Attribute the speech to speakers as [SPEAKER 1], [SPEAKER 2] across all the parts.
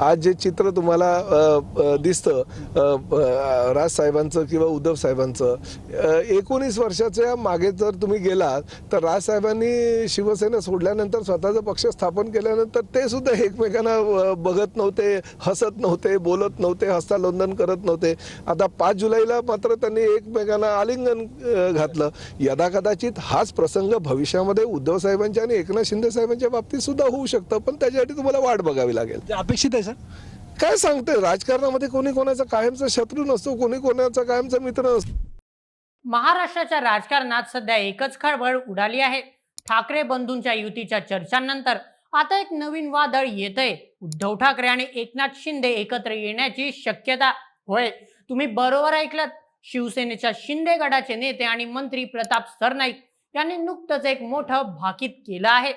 [SPEAKER 1] आज जे चित्र तुम्हाला दिसतं राज साहेबांचं राजसाहेबांचं किंवा उद्धव साहेबांचं एकोणीस वर्षाच्या मागे जर तुम्ही गेलात तर राजसाहेबांनी शिवसेना सोडल्यानंतर स्वतःचा पक्ष स्थापन केल्यानंतर ते सुद्धा एकमेकांना बघत नव्हते हसत नव्हते बोलत नव्हते हस्तालोंदन करत नव्हते. आता पाच जुलैला मात्र त्यांनी एकमेकांना आलिंगन घातलं. यदा कदाचित हाच प्रसंग भविष्यामध्ये उद्धव साहेबांच्या आणि एकनाथ शिंदे साहेबांच्या बाबतीत सुद्धा होऊ शकतं पण त्याच्यासाठी तुम्हाला वाट बघावी लागेल.
[SPEAKER 2] अपेक्षित आहे सर
[SPEAKER 1] काय सांगते राजकारणामध्ये कोणी कोणाचा कायमचा शत्रू नसतो कोणी कोणाचा कायमचा मित्र नसतो.
[SPEAKER 3] महाराष्ट्राच्या राजकारणात सध्या एकच खळबळ उडाली आहे. ठाकरे बंधूंच्या युतीच्या चर्चांनंतर आता एक नवीन वादळ येतंय. उद्धव ठाकरे आणि एकनाथ शिंदे एकत्र येण्याची शक्यता होय. तुम्ही बरोबर ऐकलत. शिवसेनेच्या शिंदे गटाचे नेते आणि मंत्री प्रताप सरनाईक यांनी नुकतंच एक मोठं भाकीत केलं आहे.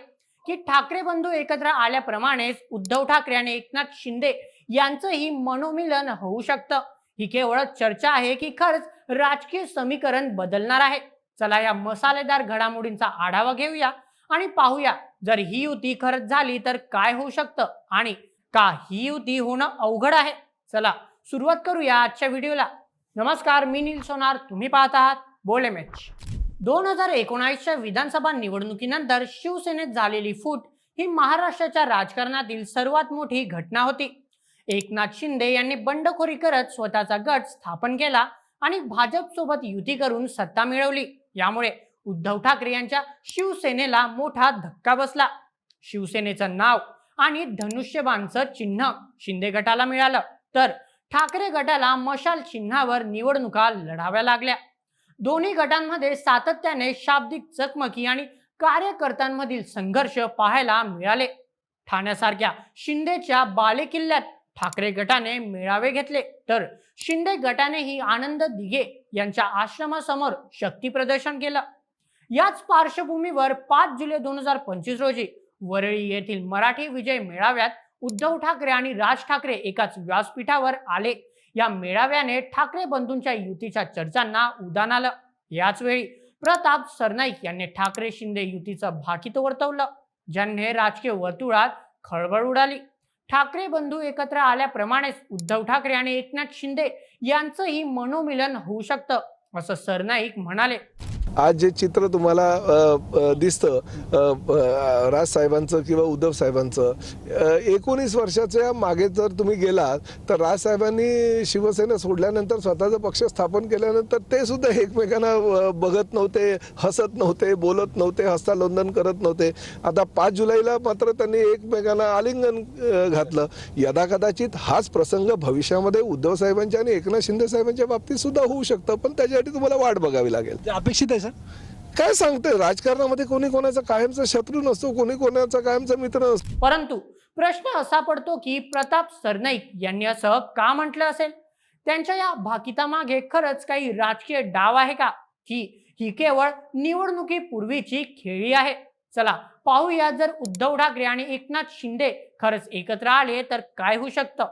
[SPEAKER 3] की ठाकरे बंधू एकत्र आल्याप्रमाणेच उद्धव ठाकरे आणि एकनाथ शिंदे यांचंही मनोमिलन होऊ शकतं. ही केवळ चर्चा आहे की खरंच राजकीय समीकरण बदलणार आहे. चला या मसालेदार घडामोडींचा आढावा घेऊया आणि पाहूया जर ही युती खरंच झाली तर काय होऊ शकतं आणि का ही युती होणं अवघड आहे. चला सुरुवात करूया आजच्या व्हिडिओला. नमस्कार मी नील सोनार. तुम्ही पाहत आहात बोले मॅच दोन हजार एकोणावीसच्या विधानसभा निवडणुकीनंतर शिवसेनेत झालेली फूट ही महाराष्ट्राच्या राजकारणातील सर्वात मोठी घटना होती. एकनाथ शिंदे यांनी बंडखोरी करत स्वतःचा गट स्थापन केला आणि भाजप सोबत युती करून सत्ता मिळवली. यामुळे उद्धव ठाकरे यांच्या शिवसेनेला मोठा धक्का बसला. शिवसेनेचं नाव आणि धनुष्यबाणचं चिन्ह शिंदे गटाला मिळालं. तर ठाकरे गटाला मशाल चिन्हावर निवडणुका लढाव्या लागल्या. दोन्ही गटांमध्ये सातत्याने शाब्दिक चकमकी आणि कार्यकर्त्यांमधील संघर्ष पाहायला मिळाले. ठाण्यासारख्या शिंदेच्या बालेकिल्ल्यात ठाकरे गटाने मेळावे घेतले. तर शिंदे गटानेही आनंद दिघे यांच्या आश्रमासमोर शक्ती प्रदर्शन केलं. याच पार्श्वभूमीवर पाच जुलै दोन हजार पंचवीस रोजी वरळी येथील मराठी विजय मेळाव्यात उद्धव ठाकरे आणि राज ठाकरे एकाच व्यासपीठावर आले. या मेळाव्याने ठाकरे बंधूंच्या युतीच्या चर्चांना उदान आलं. याच वेळी प्रताप सरनाईक यांनी ठाकरे शिंदे युतीचं भाकीत वर्तवलं. ज्यांनी राजकीय वर्तुळात खळबळ उडाली. ठाकरे बंधू एकत्र आल्याप्रमाणेच उद्धव ठाकरे आणि एकनाथ शिंदे यांचंही मनोमिलन होऊ शकतं असं सरनाईक म्हणाले.
[SPEAKER 1] आज जे चित्र तुम्हाला दिसतं राज साहेबांचं राजसाहेबांचं किंवा उद्धव साहेबांचं एकोणीस वर्षाच्या मागे जर तुम्ही गेलात तर राजसाहेबांनी शिवसेना सोडल्यानंतर स्वतःचा पक्ष स्थापन केल्यानंतर ते सुद्धा एकमेकांना बघत नव्हते हसत नव्हते बोलत नव्हते हस्तालोंदन करत नव्हते. आता पाच जुलैला मात्र त्यांनी एकमेकांना आलिंगन घातलं. यदा कदाचित हाच प्रसंग भविष्यामध्ये उद्धव साहेबांच्या आणि एकनाथ शिंदे साहेबांच्या बाबतीत सुद्धा होऊ शकतं पण त्याच्यासाठी तुम्हाला वाट बघावी लागेल.
[SPEAKER 2] म्हणजे अपेक्षित आहे सर?
[SPEAKER 1] काय सांगते? राजकारणामध्ये कोणी कोणाचा कायमचा शत्रू नसतो कोणी कोणाचा कायमचा मित्र नसतो.
[SPEAKER 3] परंतु प्रश्न असा पडतो की प्रताप सरनाईक यांनी असं का म्हटलं असेल? त्यांच्या या भाकितामागे खरंच काही राजकीय डाव आहे का? की ही केवळ निवडणुकीपूर्वीची खेळी आहे. चला पाहूया जर उद्धव ठाकरे आणि एकनाथ शिंदे खरंच एकत्र आले तर काय होऊ शकतं?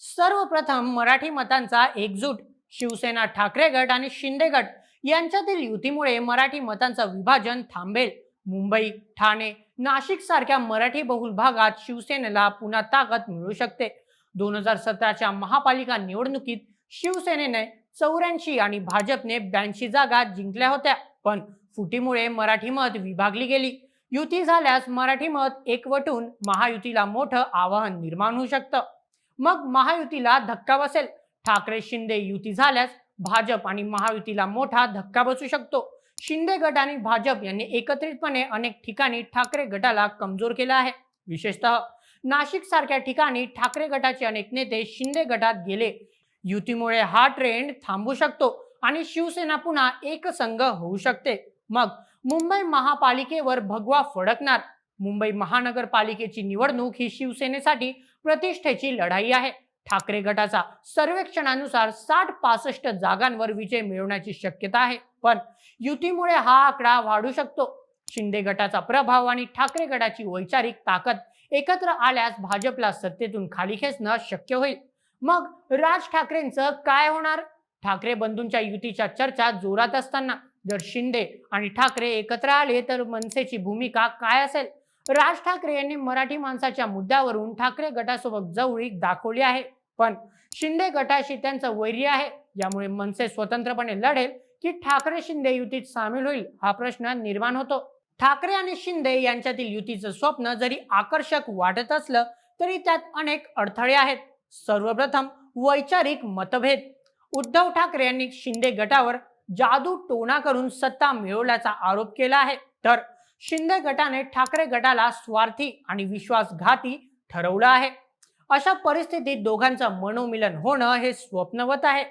[SPEAKER 3] सर्वप्रथम मराठी मतांचा एकजूट शिवसेना ठाकरे गट आणि शिंदे गट यांच्यातील युतीमुळे मराठी मतांचं विभाजन थांबेल. मुंबई ठाणे नाशिक सारख्या मराठी बहुल भागात शिवसेनेला पुन्हा ताकद मिळू शकते. दोन हजार सतराच्या महापालिका निवडणुकीत शिवसेनेने चौऱ्याऐंशी आणि भाजपने ब्याऐंशी जागा जिंकल्या होत्या पण फुटीमुळे मराठी मत विभागली गेली. युती झाल्यास मराठी मत एकवटून महायुतीला मोठं आवाहन निर्माण होऊ शकतं. मग महायुतीला धक्का बसेल. ठाकरे शिंदे युती झाल्यास भाजप आणि महायुतीला मोठा धक्का बसू शकतो. शिंदे गट आणि भाजप यांनी एकत्रितपणे अनेक ठिकाणी ठाकरे गटाला कमजोर केला आहे. विशेषतः नाशिक सारख्या ठिकाणी ठाकरे गटाचे अनेक नेते शिंदे गटात गेले. युतीमुळे हा ट्रेंड थांबू शकतो आणि शिवसेना पुन्हा एकसंघ होऊ शकते. मग मुंबई महापालिकेवर भगवा फडकणार. मुंबई महानगरपालिकेची निवडणूक ही शिवसेनेसाठी प्रतिष्ठेची लढाई आहे. ठाकरे गटाचा सर्वेक्षणानुसार साठ पासष्ट जागांवर विजय मिळवण्याची शक्यता आहे. पण युतीमुळे हा आकडा वाढू शकतो. शिंदे गटाचा प्रभाव आणि ठाकरे गटाची वैचारिक ताकद एकत्र आल्यास भाजपला सत्तेतून खाली खेचणं शक्य होईल. मग राज ठाकरेंचं काय होणार? ठाकरे बंधूंच्या युतीच्या चर्चा जोरात असताना जर शिंदे आणि ठाकरे एकत्र आले तर मनसेची भूमिका काय असेल? राज ठाकरे यांनी मराठी माणसाच्या मुद्द्यावरून ठाकरे गटासोबत जवळीक दाखवली आहे. पण शिंदे गटाशी त्यांचं वैर्य आहे. यामुळे मनसे स्वतंत्रपणे लढेल की ठाकरे शिंदे युतीत सामील होईल हा प्रश्न निर्माण होतो. ठाकरे आणि शिंदे यांच्यातील युतीचं स्वप्न जरी आकर्षक वाटत असलं तरी त्यात अनेक अडथळे आहेत. सर्वप्रथम वैचारिक मतभेद. उद्धव ठाकरे यांनी शिंदे गटावर जादू टोणा करून सत्ता मिळवल्याचा आरोप केला आहे. तर शिंदे गटाने ठाकरे गटाला स्वार्थी आणि विश्वासघाती ठरवलं आहे. अशा परिस्थितीत दोघांचं मनोमिलन होणं हे स्वप्नवत आहे.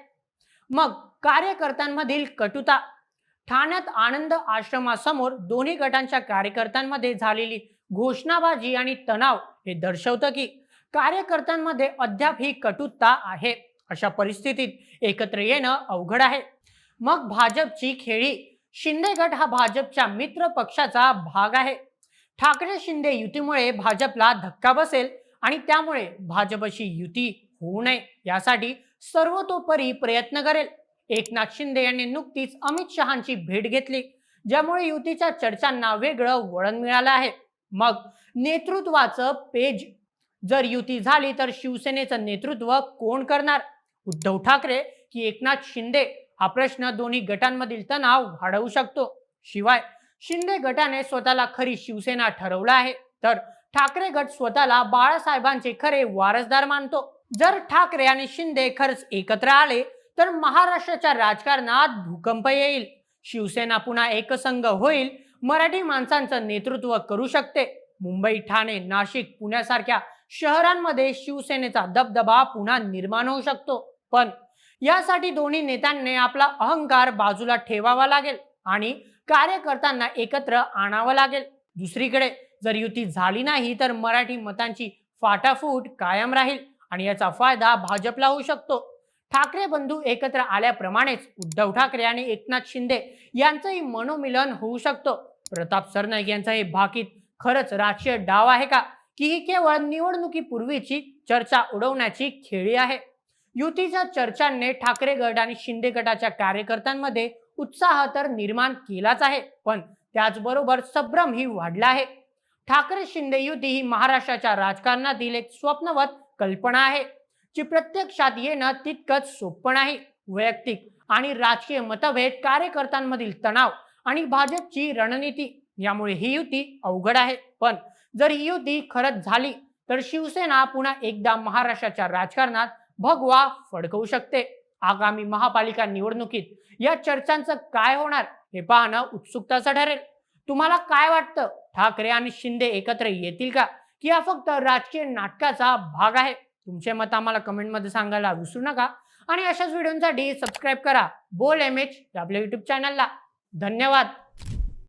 [SPEAKER 3] मग कार्यकर्त्यांमधील कटुता ठाण्यात आनंद आश्रमासमोर दोन्ही गटांच्या कार्यकर्त्यांमध्ये झालेली घोषणाबाजी आणि तणाव हे दर्शवतं की कार्यकर्त्यांमध्ये अद्याप ही कटुता आहे. अशा परिस्थितीत एकत्र येणं अवघड आहे. मग भाजपची खेळी शिंदे गट हा भाजपच्या मित्र पक्षाचा भाग आहे. ठाकरे शिंदे युतीमुळे भाजपला धक्का बसेल. आणि त्यामुळे भाजपशी युती होऊ नये यासाठी सर्वतोपरी प्रयत्न करेल. एकनाथ शिंदे यांनी नुकतीच अमित शहाची भेट घेतली ज्यामुळे युतीच्या चर्चांना वेगळं वळण मिळालं आहे. मग नेतृत्वाचं पेज जर युती झाली तर शिवसेनेचं नेतृत्व कोण करणार? उद्धव ठाकरे की एकनाथ शिंदे? हा प्रश्न दोन्ही गटांमधील तणाव वाढवू शकतो. शिवाय शिंदे गटाने स्वतःला खरी शिवसेना ठरवलं आहे. तर ठाकरे गट स्वतःला बाळासाहेबांचे खरे वारसदार मानतो. जर ठाकरे आणि शिंदे खरंच एकत्र आले तर महाराष्ट्राच्या राजकारणात भूकंप येईल. शिवसेना पुन्हा एकसंघ होईल. मराठी माणसांचं नेतृत्व करू शकते. मुंबई ठाणे नाशिक पुण्यासारख्या शहरांमध्ये शिवसेनेचा दबदबा पुन्हा निर्माण होऊ शकतो. पण यासाठी दोन्ही नेत्यांनी आपला अहंकार बाजूला ठेवावा लागेल आणि कार्यकर्त्यांना एकत्र आणावं लागेल. दुसरीकडे जर युती झाली नाही तर मराठी मतांची फाटाफूट कायम राहील आणि याचा फायदा भाजपला होऊ शकतो. ठाकरे बंधू एकत्र आल्याप्रमाणेच उद्धव ठाकरे आणि एकनाथ शिंदे यांचंही मनोमिलन होऊ शकतो. प्रताप सरनाईक यांचं हे भाकीत खरंच राजकीय डाव आहे का? की ही केवळ निवडणुकीपूर्वीची चर्चा उडवण्याची खेळी आहे. युतीच्या चर्चांनी ठाकरे गट आणि शिंदे गटाच्या कार्यकर्त्यांमध्ये उत्साह तर निर्माण केलाच आहे पण त्याचबरोबर संभ्रमही वाढला आहे. ठाकरे शिंदे युती ही महाराष्ट्राच्या राजकारणातील एक स्वप्नवत कल्पना आहे. जी प्रत्यक्षात येणं तितकंच सोपं नाही. वैयक्तिक आणि राजकीय मतभेद कार्यकर्त्यांमधील तणाव आणि भाजपची रणनीती यामुळे ही युती अवघड आहे. पण जर ही युती खरंच झाली तर शिवसेना पुन्हा एकदा महाराष्ट्राच्या राजकारणात भगवा फडकवू शकते. आगामी महापालिका निवडणुकीत या चर्चांचं काय होणार हे पाहणं उत्सुकताचं ठरेल. तुम्हाला काय वाटतं? ठाकरे आणि शिंदे एकत्र येतील का? की हा फक्त राजकीय नाटकाचा भाग आहे? तुमचे मत आम्हाला कमेंटमध्ये सांगायला विसरू नका. आणि अशाच व्हिडिओसाठी सबस्क्राईब करा. बोल एम एच आपल्या युट्यूब चॅनलला धन्यवाद.